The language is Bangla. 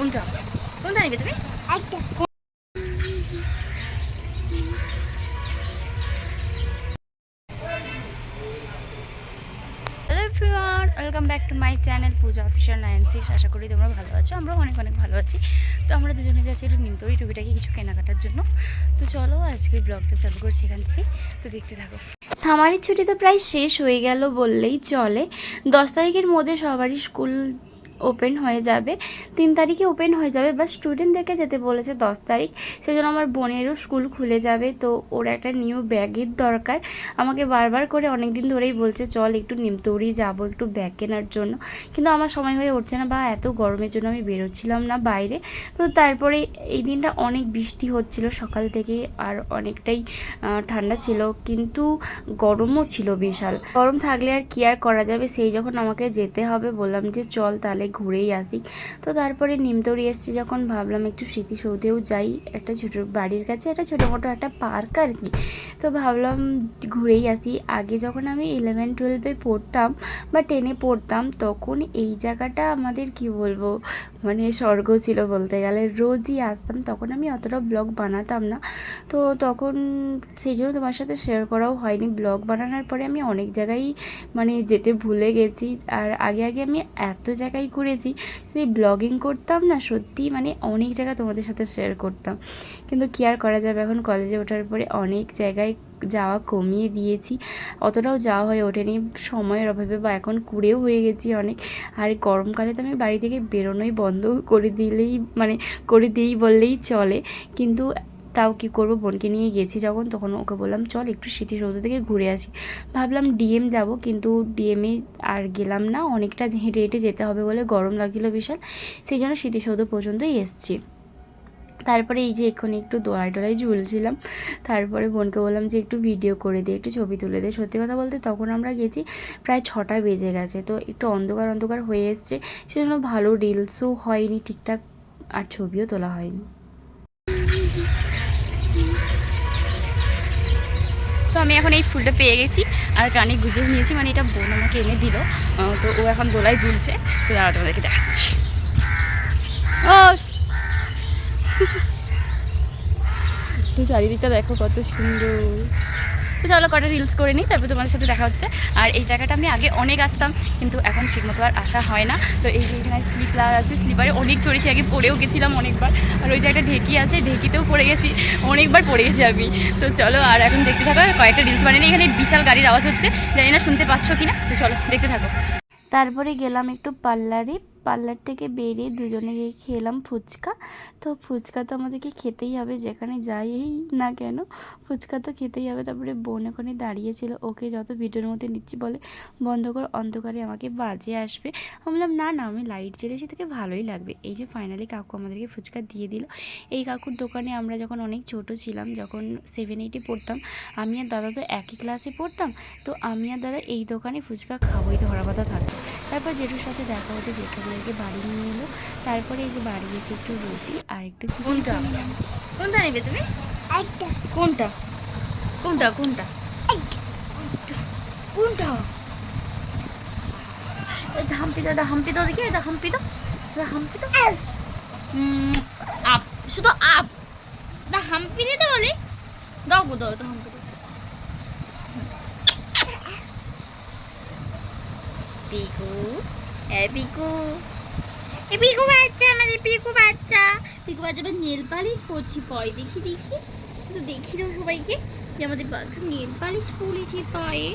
কোনটা? কোনটা নিবে তুমি? Welcome back to my channel Puja official nine six আশা করি তোমরা ভালো আছো আমরাও অনেক অনেক ভালো আছি। তো আমরা দুজনে যাচ্ছি একটু নিমতরি টুপিটাকে কিছু কেনাকাটার জন্য। তো চলো আজকে ব্লগটা চালু করছি এখান থেকে। তো দেখতে থাকো। সামারের ছুটি তো প্রায় শেষ হয়ে গেল বললেই চলে। দশ তারিখের মধ্যে সবারই স্কুল ওপেন হয়ে যাবে। তিন তারিখে ওপেন হয়ে যাবে বা স্টুডেন্টদেরকে যেতে বলেছে দশ তারিখ। সেজন্য আমার বোনেরও স্কুল খুলে যাবে, তো ওর একটা নিউ ব্যাগের দরকার। আমাকে বারবার করে অনেক দিন ধরেই বলছে, চল একটু নিমতৌড়ি যাব একটু ব্যাগ কেনার জন্য। কিন্তু আমার সময় হয়ে উঠছে না, বা এত গরমের জন্য আমি বেরোচ্ছিলাম না বাইরে। তো তারপরে এই দিনটা অনেক বৃষ্টি হচ্ছিল সকাল থেকে, আর অনেকটাই ঠান্ডা ছিল, কিন্তু গরমও ছিল বিশাল। গরম থাকলে আর কি আর করা যাবে? সেই যখন আমাকে যেতে হবে, বললাম যে, চল তাহলে ঘুরেই আসি। তো তারপরে নিমতরি এসেছি যখন ভাবলাম একটু স্মৃতিসৌধেও যাই। একটা ছোটো বাড়ির কাছে একটা ছোটো মোটো একটা পার্ক আর কি। তো ভাবলাম ঘুরেই আসি। আগে যখন আমি ইলেভেন টুয়েলভে পড়তাম বা টেনে পড়তাম, তখন এই জায়গাটা আমাদের কি বলব? মানে স্বর্গ ছিল বলতে গেলে। রোজই আসতাম, তখন আমি অতটা ব্লগ বানাতাম না। তো তখন সেই জন্য তোমার সাথে শেয়ার করাও হয়নি। ব্লগ বানানোর পরে আমি অনেক জায়গায় মানে যেতে ভুলে গেছি। আর আগে আগে আমি এত জায়গায় ঘুরেছি যদি ব্লগিং করতাম না, সত্যি মানে অনেক জায়গা তোমাদের সাথে শেয়ার করতাম। কিন্তু কি আর করা যাবে? এখন কলেজে ওঠার পরে অনেক জায়গায় যাওয়া কমিয়ে দিয়েছি। অতটাও যাওয়া হয়ে ওঠেনি। সময়ের অভাবে বা এখন কুড়েও হয়ে গেছি অনেক। আর গরমকালে তো আমি বাড়ি থেকে বেরোনোই বন্ধ করে দিলেই মানে করে দিই বললেই চলে। কিন্তু তাও কি করব? বোনকে নিয়ে গেছি যখন, তখন ওকে বললাম, চল একটু স্মৃতিসৌধ থেকে ঘুরে আসি। ভাবলাম ডিএম যাব, কিন্তু ডিএমে আর গেলাম না। অনেকটা হেঁটে হেঁটে যেতে হবে বলে গরম লাগছিল বিশাল। সেই জন্য স্মৃতিসৌধ পর্যন্তই এসছি। তারপরে এই যে এক্ষুনি একটু দোড়ায় টোড়ায় ঝুলছিলাম, তারপরে বোনকে বললাম যে একটু ভিডিও করে দে, একটু ছবি তুলে দে। সত্যি কথা বলতে তখন আমরা গেছি প্রায় ছটা বেজে গেছে, তো একটু অন্ধকার অন্ধকার হয়ে এসছে, সেজন্য ভালো রিলসও হয়নি, ঠিকঠাক আর ছবিও তোলা হয়নি। তো আমি এখন এই ফুলটা পেয়ে গেছি আর কানে গুজে নিয়েছি মানে এটা বোন আমাকে এনে দিল। তো ও এখন দোলায় দুলছে তো দাঁড়া তোমাদেরকে দেখাচ্ছি। ও চারিদিকটা দেখো কত সুন্দর। তো চলো কটা রিলস করে নিই, তারপর তোমাদের সাথে দেখা হচ্ছে। আর এই জায়গাটা আমি আগে অনেক আসতাম, কিন্তু এখন ঠিকমতো আর আসা হয় না। তো এই যে এখানে স্লিপার আছে স্লিপারে অনেক চড়েছি, আগে পড়েও গেছিলাম অনেকবার। আর ওই জায়গাটা ঢেকি আছে, ঢেকিতেও পড়ে গেছি, অনেকবার পড়ে গেছি আমি। তো চলো, আর এখন দেখতে থাকো, কয়েকটা রিলস বানিয়ে। এখানে বিশাল গাড়ির আওয়াজ হচ্ছে, জানি না শুনতে পাচ্ছ কি না তো চলো, দেখতে থাকো। তারপরে গেলাম একটু পার্লারে পার্লার থেকে বেরিয়ে দুজনে গিয়ে খেলাম ফুচকা। তো ফুচকা তো আমাদেরকে খেতেই হবে, যেখানে যাই না কেন, ফুচকা তো খেতেই হবে। তারপরে বোন ওখানে দাঁড়িয়েছিল ওকে যত ভিডিওর মধ্যে নিচ্ছি বলে বন্ধ কর, অন্ধকারে আমাকে বাজে আসবে। আমি বললাম, না না, আমি লাইট জ্বেলেছি তোকে ভালোই লাগবে। এই যে ফাইনালি কাকু আমাদেরকে ফুচকা দিয়ে দিল। এই কাকুর দোকানে আমরা যখন অনেক ছোট ছিলাম, যখন সেভেন এইটে পড়তাম, আমি আর দাদা তো একই ক্লাসে পড়তাম, তো আমি আর দাদা এই দোকানে ফুচকা খাবোই ধরা কথা থাকতো। তারপর জেঠুর সাথে দেখা হতে জেঠু আমাদেরকে বাড়ি নিয়ে এলো। তারপরে এই যে বাড়ি এসে একটু রুটি আর একটু কোনটা? কোনটা নেবে তুমি? একটা। কোনটা? কোনটা কোনটা? কোনটা? এটা হাম্পি দাও এটা হাম্পি দাও দেখি এটা হাম্পি দাও। এটা হাম্পি দাও। আপ শুধু আপ। এটা হাম্পি দিতে বলি? দাও গো দাও তো হাম্পি পিকু এ পিকু এ পিকু বাচ্চা আমাদের পিকু বাচ্চা। পিকু বাচ্চা এবার নেল পালিশ পরছি পয় দেখি দেখি। তো দেখি দাও সবাইকে যে আমাদের বাচ্চা নেল পালিশ পরেছে পায়ে।